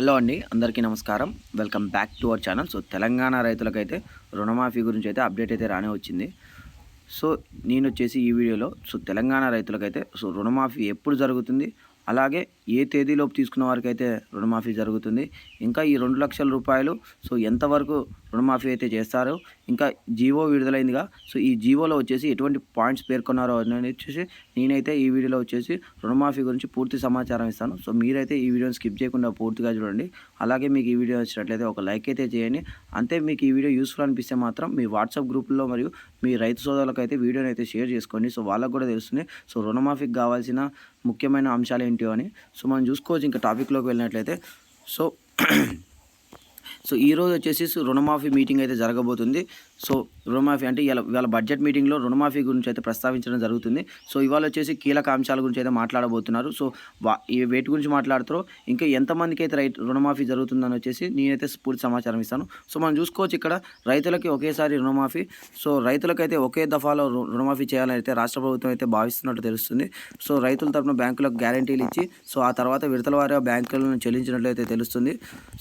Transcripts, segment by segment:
Hello అండి అందరికీ నమస్కారం. Welcome back to our channel. So Telangana రైతులకైతే రుణమాఫీ గురించి అయితే అప్డేట్ అయితే రానే వచ్చింది. సో నేను వచ్చేసి ఈ వీడియోలో సో తెలంగాణ రైతులకైతే సో రుణమాఫీ ఎప్పుడు జరుగుతుంది? అలాగే ఏ తేదీలోపు తీసుకున్న వారికి అయితే రుణమాఫీ జరుగుతుంది. ఇంకా ఈ రెండు లక్షల రూపాయలు సో ఎంతవరకు రుణమాఫీ అయితే చేస్తారు ఇంకా జీవో విడుదలైందిగా సో ఈ జీవోలో వచ్చేసి ఎటువంటి పాయింట్స్ పేర్కొన్నారో అని వచ్చేసి నేనైతే ఈ వీడియోలో వచ్చేసి రుణమాఫీ గురించి పూర్తి సమాచారం ఇస్తాను. సో మీరైతే ఈ వీడియోని స్కిప్ చేయకుండా పూర్తిగా చూడండి. అలాగే మీకు ఈ వీడియో నచ్చినట్లయితే ఒక లైక్ అయితే చేయండి. అంతే మీకు ఈ వీడియో యూస్ఫుల్ అనిపిస్తే మాత్రం మీ వాట్సాప్ గ్రూపుల్లో మరియు మీ రైతు సోదరులకు అయితే వీడియోని అయితే షేర్ చేసుకోండి. సో వాళ్ళకు కూడా తెలుస్తుంది. సో రుణమాఫీకి కావాల్సిన ముఖ్యమైన అంశాలు ఏంటో అని. సో మనం చూసుకోవచ్చు ఇంకా టాపిక్లోకి వెళ్ళినట్లయితే. సో సో ఈ రోజు వచ్చేసి రుణమాఫీ మీటింగ్ అయితే జరగబోతుంది. సో రుణమాఫీ అంటే ఇవాళ ఇవాళ బడ్జెట్ మీటింగ్లో రుణమాఫీ గురించి అయితే ప్రస్తావించడం జరుగుతుంది. సో ఇవాళ వచ్చేసి కీలక అంశాల గురించి అయితే మాట్లాడబోతున్నారు. సో వా ఈ వేటి గురించి మాట్లాడుతారో ఇంకా ఎంతమందికి అయితే రైతు రుణమాఫీ జరుగుతుందని వచ్చేసి నేనైతే పూర్తి సమాచారం ఇస్తాను. సో మనం చూసుకోవచ్చు ఇక్కడ రైతులకి ఒకేసారి రుణమాఫీ సో రైతులకైతే ఒకే దఫాలో రుణమాఫీ చేయాలని అయితే రాష్ట్ర ప్రభుత్వం అయితే భావిస్తున్నట్టు తెలుస్తుంది. సో రైతుల తరపున బ్యాంకులకు గ్యారంటీలు ఇచ్చి సో ఆ తర్వాత విడతల వారిగా బ్యాంకులను చెల్లించినట్లయితే తెలుస్తుంది.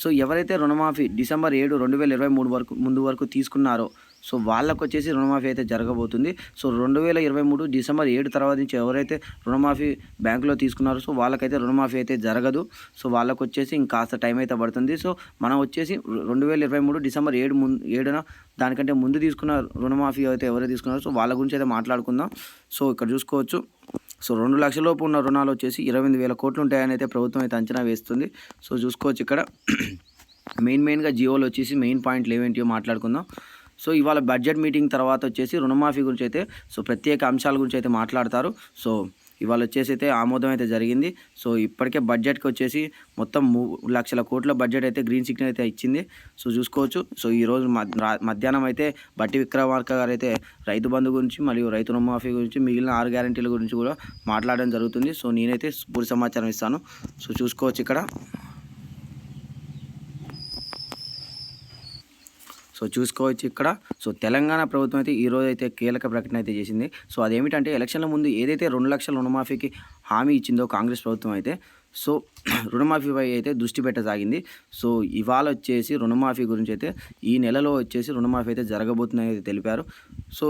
సో ఎవరైతే రుణమాఫీ డిసెంబర్ ఏడు రెండు వేల ఇరవై మూడు వరకు ముందు వరకు తీసుకున్నారో సో వాళ్ళకు వచ్చేసి రుణమాఫీ అయితే జరగబోతుంది. సో రెండు వేల ఇరవై మూడు డిసెంబర్ ఏడు తర్వాత నుంచి ఎవరైతే రుణమాఫీ బ్యాంకులో తీసుకున్నారో సో వాళ్ళకైతే రుణమాఫీ అయితే జరగదు. సో వాళ్ళకు వచ్చేసి ఇంకాస్త టైం అయితే పడుతుంది. సో మనం వచ్చేసి రెండు వేల ఇరవై మూడు డిసెంబర్ ఏడు ముందు ఏడున దానికంటే ముందు తీసుకున్న రుణమాఫీ అయితే ఎవరైతే తీసుకున్నారో సో వాళ్ళ గురించి అయితే మాట్లాడుకుందాం. సో ఇక్కడ చూసుకోవచ్చు. సో రెండు లక్షల లోపు ఉన్న రుణాలు వచ్చేసి ఇరవై ఎనిమిది వేల కోట్లు ఉంటాయని అయితే ప్రభుత్వం అయితే అంచనా వేస్తుంది. సో చూసుకోవచ్చు ఇక్కడ. మెయిన్ మెయిన్గా జియోలో వచ్చేసి మెయిన్ పాయింట్లు ఏమేంటియో మాట్లాడుకుందాం. సో ఇవాళ బడ్జెట్ మీటింగ్ తర్వాత వచ్చేసి రుణమాఫీ గురించి అయితే సో ప్రత్యేక అంశాల గురించి అయితే మాట్లాడతారు. సో ఇవాళ వచ్చేసి అయితే ఆమోదం అయితే జరిగింది. సో ఇప్పటికే బడ్జెట్కి వచ్చేసి మొత్తం మూడు లక్షల కోట్ల బడ్జెట్ అయితే గ్రీన్ సిగ్నల్ అయితే ఇచ్చింది. సో చూసుకోవచ్చు. సో ఈరోజు మధ్యాహ్నం అయితే బట్టి విక్రమార్క గారు అయితే రైతు బంధు గురించి మరియు రైతు రుణమాఫీ గురించి మిగిలిన ఆరు గ్యారెంటీల గురించి కూడా మాట్లాడడం జరుగుతుంది. సో నేనైతే పూర్తి సమాచారం ఇస్తాను. సో చూసుకోవచ్చు ఇక్కడ. సో చూసుకోవచ్చు ఇక్కడ. సో తెలంగాణ ప్రభుత్వం అయితే ఈ అయితే కీలక ప్రకటన అయితే చేసింది. సో అదేమిటంటే ఎలక్షన్ల ముందు ఏదైతే రెండు లక్షల రుణమాఫీకి హామీ ఇచ్చిందో కాంగ్రెస్ ప్రభుత్వం అయితే సో రుణమాఫీపై అయితే దృష్టి పెట్టసాగింది. సో ఇవాళ వచ్చేసి రుణమాఫీ గురించి అయితే ఈ నెలలో వచ్చేసి రుణమాఫీ అయితే జరగబోతుందని అయితే తెలిపారు. సో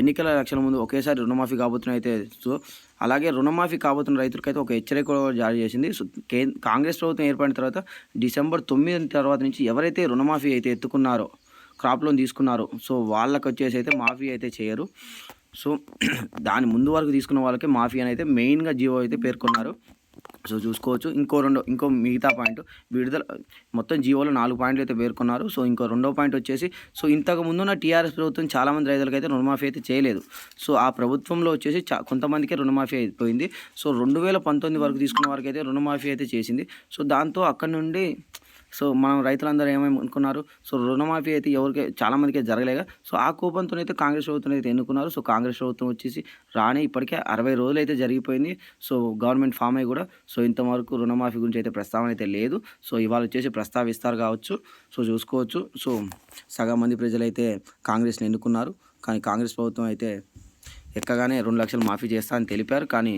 ఎన్నికల ఎలక్షన్ల ముందు ఒకేసారి రుణమాఫీ కాబోతున్నాయి అయితే సో అలాగే రుణమాఫీ కాబోతున్న రైతులకైతే ఒక హెచ్చరిక జారీ చేసింది. సో కాంగ్రెస్ ప్రభుత్వం ఏర్పడిన తర్వాత డిసెంబర్ తొమ్మిది తర్వాత నుంచి ఎవరైతే రుణమాఫీ అయితే ఎత్తుకున్నారో క్రాప్ లోన్ తీసుకున్నారు. సో వాళ్ళకి వచ్చేసి అయితే మాఫీ అయితే చేయరు. సో దాని ముందు వరకు తీసుకున్న వాళ్ళకి మాఫీ అని అయితే మెయిన్గా జియో అయితే పేర్కొన్నారు. సో చూసుకోవచ్చు. ఇంకో రెండో ఇంకో మిగతా పాయింట్ విడుదల మొత్తం జియోలో నాలుగు పాయింట్లు అయితే పేర్కొన్నారు. సో ఇంకో రెండో పాయింట్ వచ్చేసి సో ఇంతకు ముందున్న టీఆర్ఎస్ ప్రభుత్వం చాలామంది రైతులకు అయితే రుణమాఫీ అయితే చేయలేదు. సో ఆ ప్రభుత్వంలో వచ్చేసి చా కొంతమందికి రుణమాఫీ అయిపోయింది. సో రెండు వేల పంతొమ్మిది వరకు తీసుకున్న వారికి అయితే రుణమాఫీ అయితే చేసింది. సో దాంతో అక్కడ నుండి సో మనం రైతులందరూ ఏమేమి అనుకున్నారు? సో రుణమాఫీ అయితే ఎవరికి చాలామందికి జరగలేక సో ఆ కోపంతో అయితే కాంగ్రెస్ ప్రభుత్వం అయితే ఎన్నుకున్నారు. సో కాంగ్రెస్ ప్రభుత్వం వచ్చేసి రాని ఇప్పటికే అరవై రోజులు అయితే జరిగిపోయింది. సో గవర్నమెంట్ ఫామ్ అయ్యి కూడా సో ఇంతవరకు రుణమాఫీ గురించి అయితే ప్రస్తావన అయితే లేదు. సో ఇవాళ వచ్చేసి ప్రస్తావిస్తారు కావచ్చు. సో చూసుకోవచ్చు. సో సగం మంది ప్రజలైతే కాంగ్రెస్ని ఎన్నుకున్నారు. కానీ కాంగ్రెస్ ప్రభుత్వం అయితే ఎక్కగానే రెండు లక్షలు మాఫీ చేస్తా అని తెలిపారు. కానీ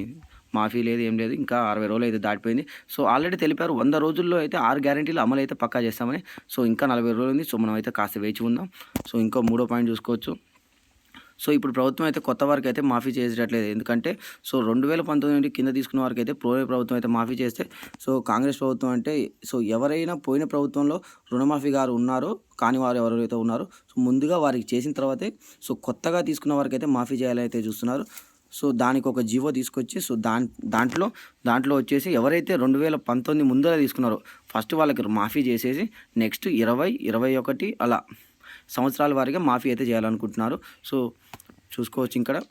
మాఫీ లేదు ఏం లేదు. ఇంకా అరవై రోజులు అయితే దాటిపోయింది. సో ఆల్రెడీ తెలిపారు. వంద రోజుల్లో అయితే ఆరు గ్యారెంటీలు అమలు అయితే పక్కా చేస్తామని. సో ఇంకా నలభై రోజులు ఉంది. సో మనం అయితే కాస్త వేచి ఉందాం. సో ఇంకో మూడో పాయింట్ చూసుకోవచ్చు. సో ఇప్పుడు ప్రభుత్వం అయితే కొత్త వారికి అయితే మాఫీ చేసేటట్లేదు. ఎందుకంటే సో రెండు వేల పంతొమ్మిది నుండి కింద తీసుకున్న వారికి అయితే ప్రోయ ప్రభుత్వం అయితే మాఫీ చేస్తే సో కాంగ్రెస్ ప్రభుత్వం అంటే సో ఎవరైనా పోయిన ప్రభుత్వంలో రుణమాఫీ గారు ఉన్నారో. కాని వారు ఎవరైతే ఉన్నారో సో ముందుగా వారికి చేసిన తర్వాతే సో కొత్తగా తీసుకున్న వారికి అయితే మాఫీ చేయాలని అయితే చూస్తున్నారు. సో దానికి ఒక జీవో తీసుకొచ్చి సో దాన్ దాంట్లో దాంట్లో వచ్చేసి ఎవరైతే రెండు వేల పంతొమ్మిది ముందర తీసుకున్నారో ఫస్ట్ వాళ్ళకి మాఫీ చేసేసి నెక్స్ట్ ఇరవై ఇరవై ఒకటి అలా సంవత్సరాల వారిగా మాఫీ అయితే చేయాలనుకుంటున్నారు. సో చూసుకోవచ్చు ఇక్కడ.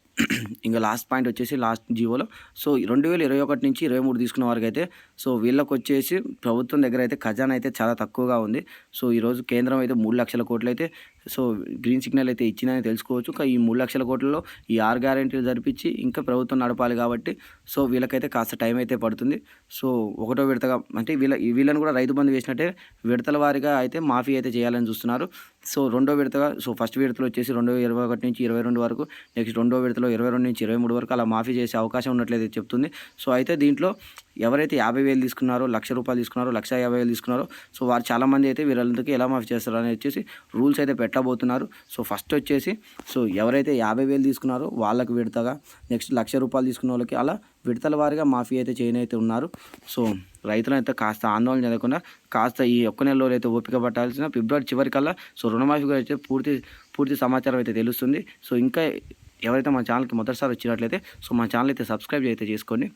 ఇంకా లాస్ట్ పాయింట్ వచ్చేసి లాస్ట్ జీవోలో. సో రెండు వేల ఇరవై ఒకటి నుంచి ఇరవై మూడు తీసుకున్న వారికి అయితే సో వీళ్ళకి వచ్చేసి ప్రభుత్వం దగ్గర అయితే ఖజానా అయితే చాలా తక్కువగా ఉంది. సో ఈరోజు కేంద్రం అయితే మూడు లక్షల కోట్లు అయితే సో గ్రీన్ సిగ్నల్ అయితే ఇచ్చిందని తెలుసుకోవచ్చు. ఈ మూడు లక్షల కోట్లలో ఈ ఆరు గ్యారెంటీలు జరిపించి ఇంకా ప్రభుత్వం నడపాలి కాబట్టి సో వీళ్ళకైతే కాస్త టైం అయితే పడుతుంది. సో ఒకటో విడతగా అంటే వీళ్ళ వీళ్ళని కూడా రైతు బంధు వేసినట్టే విడతల వారిగా అయితే మాఫీ అయితే చేయాలని చూస్తున్నారు. సో రెండో విడతగా సో ఫస్ట్ విడతలో వచ్చేసి రెండు ఇరవై ఒకటి నుంచి ఇరవై రెండు వరకు నెక్స్ట్ రెండో విడతలో ఇరవై రెండు నుంచి ఇరవై మూడు వరకు అలా మాఫీ చేసే అవకాశం ఉన్నట్లయితే చెప్తుంది. సో అయితే దీంట్లో ఎవరైతే యాభై వేలు తీసుకున్నారో లక్ష రూపాయలు తీసుకున్నారో లక్ష యాభై వేలు తీసుకున్నారో సో వారు చాలామంది అయితే వీళ్ళందరికీ ఎలా మాఫీ చేస్తారు అని వచ్చేసి రూల్స్ అయితే పెట్టబోతున్నారు. సో ఫస్ట్ వచ్చేసి సో ఎవరైతే యాభై వేలు తీసుకున్నారో వాళ్ళకి విడతగా నెక్స్ట్ లక్ష రూపాయలు తీసుకున్న వాళ్ళకి అలా విడతల వారిగా మాఫీ అయితే చేయనైతే ఉన్నారు. సో రైతులు అయితే కాస్త ఆందోళన చెందకుండా కాస్త ఈ ఒక్క నెలలో అయితే ఓపిక పట్టాల్సిన ఫిబ్రవరి చివరికల్లా సో రుణమాఫీ గురించి అయితే పూర్తి పూర్తి సమాచారం అయితే తెలుస్తుంది. సో ఇంకా ఎవరైతే మా ఛానల్కి మొదటిసారి వచ్చినట్లయితే సో మా ఛానల్ అయితే సబ్స్క్రైబ్ అయితే చేసుకోండి.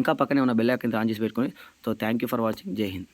ఇంకా పక్కనే ఉన్న బెల్ ఐకన్ ఆన్ చేసి పెట్టుకొని so thank you for watching. Jai Hind.